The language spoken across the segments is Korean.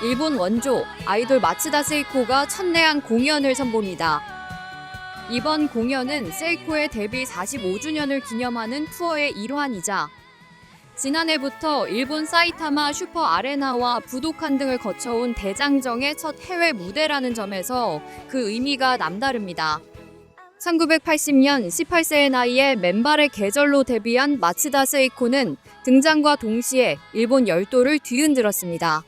일본 원조 아이돌 마츠다 세이코가 첫 내한 공연을 선보입니다. 이번 공연은 세이코의 데뷔 45주년을 기념하는 투어의 일환이자 지난해부터 일본 사이타마 슈퍼 아레나와 부도칸 등을 거쳐온 대장정의 첫 해외 무대라는 점에서 그 의미가 남다릅니다. 1980년 18세의 나이에 맨발의 계절로 데뷔한 마츠다 세이코는 등장과 동시에 일본 열도를 뒤흔들었습니다.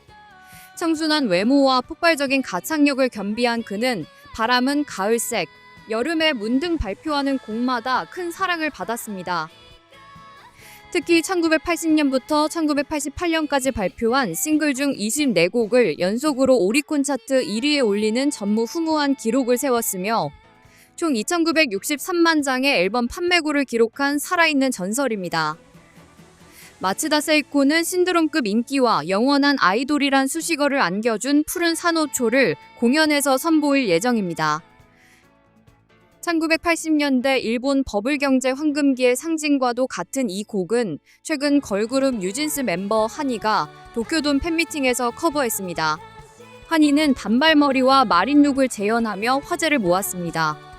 청순한 외모와 폭발적인 가창력을 겸비한 그는 바람은 가을색, 여름에 문등 발표하는 곡마다 큰 사랑을 받았습니다. 특히 1980년부터 1988년까지 발표한 싱글 중 24곡을 연속으로 오리콘 차트 1위에 올리는 전무후무한 기록을 세웠으며 총 2,963만 장의 앨범 판매고를 기록한 살아있는 전설입니다. 마츠다 세이코는 신드롬급 인기와 영원한 아이돌이란 수식어를 안겨준 푸른 산호초를 공연에서 선보일 예정입니다. 1980년대 일본 버블 경제 황금기의 상징과도 같은 이 곡은 최근 걸그룹 뉴진스 멤버 한이가 도쿄돔 팬미팅에서 커버했습니다. 한이는 단발머리와 마린룩을 재현하며 화제를 모았습니다.